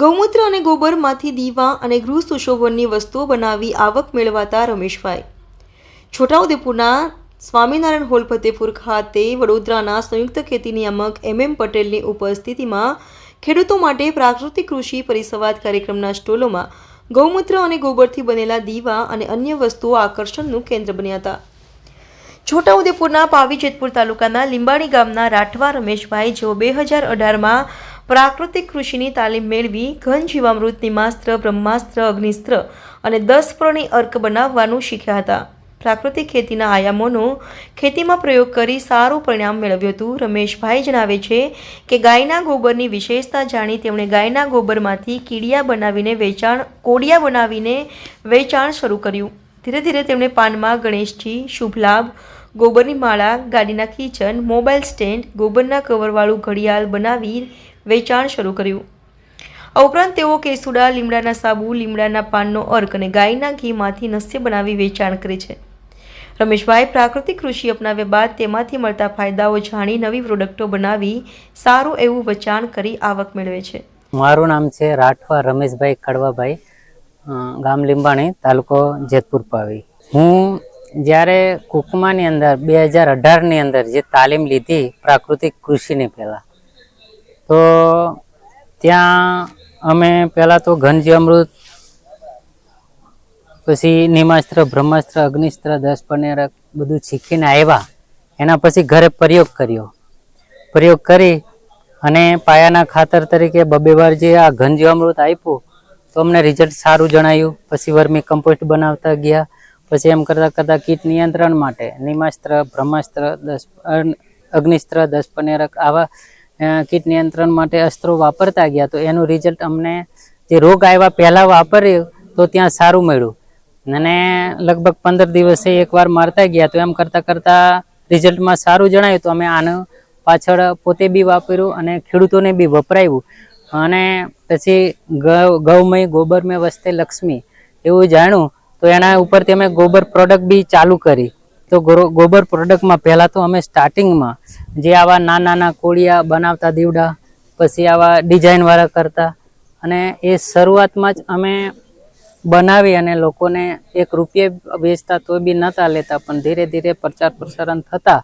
ગૌમૂત્ર અને ગોબરમાંથી દીવા અને ગૃહ સુશોભનની વસ્તુઓ બનાવી આવક મેળવાતા રમેશભાઈ. છોટાઉદેપુરના સ્વામિનારાયણ હોલ ફતેપુર ખાતે વડોદરાના સંયુક્ત ખેતી નિયામક એમ એમ પટેલની ઉપસ્થિતિમાં ખેડૂતો માટે પ્રાકૃતિક કૃષિ પરિસંવાદ કાર્યક્રમના સ્ટોલોમાં ગૌમૂત્ર અને ગોબરથી બનેલા દીવા અને અન્ય વસ્તુઓ આકર્ષણનું કેન્દ્ર બન્યા હતા. છોટાઉદેપુરના પાવીજેતપુર તાલુકાના લીંબાણી ગામના રાઠવા રમેશભાઈ, જેઓ બે હજાર અઢારમાં પ્રાકૃતિક કૃષિની તાલીમ મેળવી ઘન જીવામૃત, નિમાસ્ત્ર, બ્રહ્માસ્ત્ર, અગ્નિસ્ત્ર અને દસ પ્રણી અર્ક બનાવવાનું શીખ્યા હતા. પ્રાકૃતિક ખેતીના આયામોનો ખેતીમાં પ્રયોગ કરી સારું પરિણામ મેળવ્યું હતું. રમેશભાઈ જણાવે છે કે ગાયના ગોબરની વિશેષતા જાણી તેમણે ગાયના ગોબરમાંથી કીડિયા બનાવીને વેચાણ, કોડિયા બનાવીને વેચાણ શરૂ કર્યું. ધીરે ધીરે તેમણે પાનમાં ગણેશજી શુભ લાભ ગોબરની માળા, ગાડીના કિચન મોબાઈલ સ્ટેન્ડ, ગોબરના કવરવાળું ઘડિયાળ બનાવી વેચાણ શરૂ કર્યું. આ ઉપરાંત તેઓ કેસુડા, લીમડાના સાબુ, લીમડાના પાનનો અર્ક અને ગાયના ઘીમાંથી નસ્ય બનાવી વેચાણ કરે છે. રમેશભાઈ પ્રાકૃતિક કૃષિ અપનાવ્યા બાદ તેમાંથી મળતા ફાયદાઓ જાણી નવી પ્રોડક્ટો બનાવી સારું એવું વેચાણ કરી આવક મેળવે છે. મારું નામ છે રાઠવા રમેશભાઈ કડવાભાઈ. ગામ લીંબાણી, તાલુકો જેતપુર પાવી. હું જ્યારે કુકમાની અંદર, બે હજાર અઢારની અંદર જે તાલીમ લીધી પ્રાકૃતિક કૃષિની પહેલાં, તો ત્યાં અમે પહેલાં તો ઘનજીઅમૃત પછી નિમાસ્ત્ર, બ્રહ્માસ્ત્ર, અગ્નિસ્ત્ર, દસ પનેરક બધું શીખીને આવ્યા. એના પછી ઘરે પ્રયોગ કર્યો. પ્રયોગ કરી અને પાયાના ખાતર તરીકે બબે વાર જે આ ઘનજીવામૃત આપ્યું. તો અમને રિઝલ્ટ સારું જણાયું. પછી વર્મી કમ્પોસ્ટ બનાવતા ગયા. પછી એમ કરતાં કરતાં કીટ નિયંત્રણ માટે નિમાસ્ત્ર, બ્રહ્માસ્ત્ર, દસ અગ્નિસ્ત્ર, દસ પનેરક આવા કીટ નિયંત્રણ માટે અસ્ત્રો વાપરતા ગયા. તો એનું રિઝલ્ટ અમને જે રોગ આવ્યા પહેલાં વાપર્યું, તો ત્યાં સારું મળ્યું. અને લગભગ પંદર દિવસે એકવાર મારતા ગયા. તો એમ કરતાં કરતાં રિઝલ્ટમાં સારું જણાયું. તો અમે આનું પાછળ પોતે બી વાપર્યું અને ખેડૂતોને બી વપરાયું. અને પછી ગૌમય મેં વસ્તે લક્ષ્મી એવું જાણ્યું તો એના ઉપરથી અમે ગોબર પ્રોડક્ટ બી ચાલુ કરી. તો ગોબર પ્રોડક્ટમાં પહેલાં તો અમે સ્ટાર્ટિંગમાં જે આવા નાના નાના કોળિયા બનાવતા દીવડા, પછી આવા ડિઝાઇનવાળા કરતા. અને એ શરૂઆતમાં જ અમે બનાવી અને લોકોને એક રૂપિયે વેચતા તો બી નહોતા લેતા, પણ ધીરે ધીરે પ્રચાર, પ્રસારણ થતા.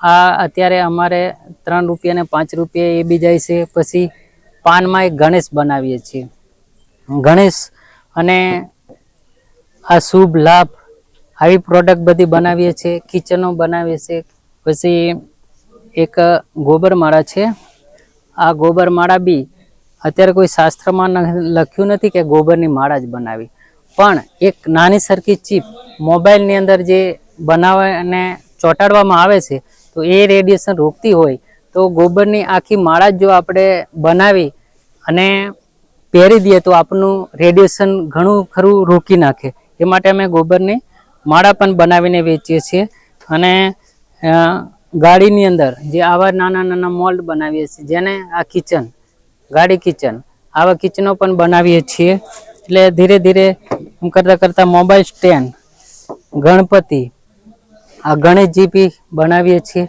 આ અત્યારે અમારે ત્રણ રૂપિયા ને પાંચ રૂપિયા એ બી જાય છે. પછી પાનમાં એક ગણેશ બનાવીએ છીએ. ગણેશ અને આ શુભ લાભ આવી પ્રોડક્ટ બધી બનાવીએ છીએ કિચનો બનાવીએ છીએ. પછી એક ગોબર માળા છે. આ ગોબર માળા બી અત્યારે કોઈ શાસ્ત્રમાં લખ્યું નથી કે ગોબરની માળા જ બનાવી. પણ એક નાની સરખી ચીપ મોબાઈલની અંદર જે બનાવે અને ચોંટાડવામાં આવે છે, તો એ રેડિયેશન રોકતી હોય, તો ગોબરની આખી માળા જ જો આપણે બનાવી અને પહેરી દઈએ તો આપણું રેડિયેશન ઘણું ખરું રોકી નાખે. એ માટે અમે ગોબરની માળા પણ બનાવીને વેચીએ છીએ. અને ગાડીની અંદર જે આવા નાના નાના મોલ્ડ બનાવીએ છીએ, જેને આ કિચન, ગાડી કિચન, આવા કિચનો પણ બનાવીએ છીએ. એટલે ધીરે ધીરે એમ કરતાં કરતાં મોબાઈલ સ્ટેન્ડ, ગણપતિ, આ ગણેશજી બી બનાવીએ છીએ.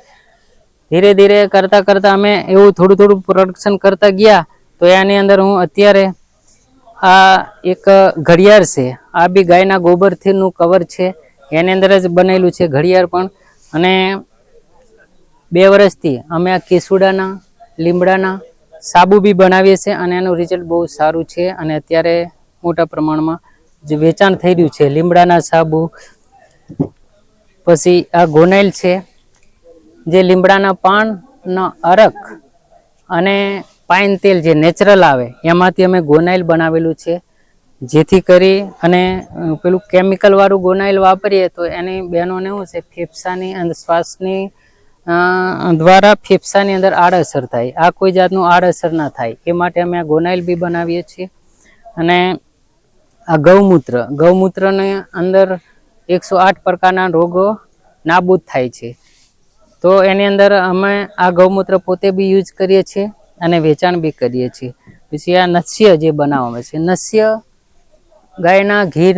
ધીરે ધીરે કરતાં કરતાં અમે એવું થોડું થોડું પ્રોડક્શન કરતા ગયા તો એની અંદર હું અત્યારે આ એક ઘડિયાળ છે. આ બી ગાયના ગોબરથીનું કવર છે. એની અંદર જ બનેલું છે ઘડિયાળ પણ. અને બે વર્ષથી અમે આ કેસુડાના, લીમડાના સાબુ બી બનાવીએ છીએ અને એનું રિઝલ્ટ બહુ સારું છે અને અત્યારે મોટા પ્રમાણમાં જે વેચાણ થઈ રહ્યું છે, લીમડાના સાબુ. પછી આ ગોનાઇલ છે. જે લીમડાના પાનનો અરક અને પાઇન તેલ જે નેચરલ આવે, એમાંથી અમે ગોનાઇલ બનાવેલું છે. જેથી કરી અને પેલું કેમિકલવાળું ગોનાઇલ વાપરીએ તો એની બહેનોને શું છે, ફેફસાની અને શ્વાસની દ્વારા ફેફસાની અંદર આડઅસર થાય. આ કોઈ જાતનું આડઅસર ના થાય. એ માટે અમે આ ગોનાઇલ બી બનાવીએ છીએ. અને આ ગૌમૂત્ર, ગૌમૂત્રની અંદર એકસો આઠ પ્રકારના રોગો નાબૂદ થાય છે. તો એની અંદર અમે આ ગૌમૂત્ર પોતે બી યુઝ કરીએ છીએ. અને વેચાણ બી કરીએ છીએ. પછી આ નસ્ય જે બનાવવામાં છે, નસ્ય ગાયના ઘી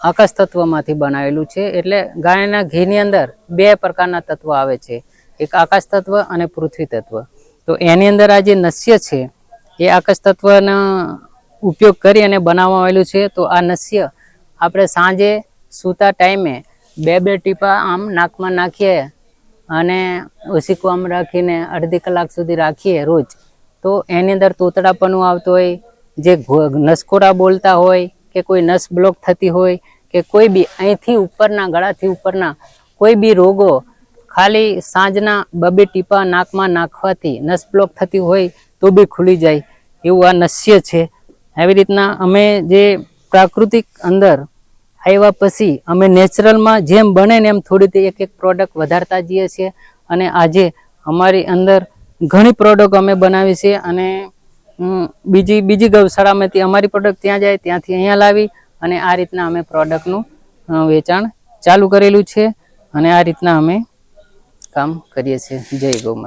આકાશ તત્વમાંથી બનાવેલું છે. એટલે ગાયના ઘીની અંદર બે પ્રકારના તત્વ આવે છે. એક આકાશ તત્વ અને પૃથ્વી તત્વ. તો એની અંદર આ જે નસ્ય છે, એ આકાશ તત્વનો ઉપયોગ કરી અને બનાવવામાં આવેલું છે. તો આ નસ્ય આપણે સાંજે સૂતા ટાઈમે બે બે ટીપા આમ નાકમાં નાખીએ અને આમ રાખીને અડધી કલાક સુધી રાખીએ રોજ. તો એની અંદર તોતડાપણું આવતું હોય, જે નસકોડા બોલતા હોય, કે કોઈ નસ બ્લોક થતી હોય, કે કોઈ બી અહીંથી ઉપરના ગળાથી ઉપરના કોઈ બી રોગો ખાલી સાંજના બબે ટીપા નાકમાં નાખવાથી નસ બ્લોક થતી હોય તો બી ખુલી જાય. એવું આ નસ્ય છે. આવી રીતના અમે જે પ્રાકૃતિક અંદર આવ્યા પછી અમે નેચરલમાં જેમ બને ને એમ થોડી એક એક પ્રોડક્ટ વધારતા જઈએ છીએ. અને આજે અમારી અંદર ઘણી પ્રોડક્ટ અમે બનાવી છે અને બીજી બીજી ગૌશાળામાંથી અમારી પ્રોડક્ટ ત્યાં જાય, ત્યાંથી અહીંયા લાવી અને આ રીતના અમે પ્રોડક્ટનું વેચાણ ચાલુ કરેલું છે. અને આ રીતના અમે કામ કરીએ છીએ. જય ગૌ માતા.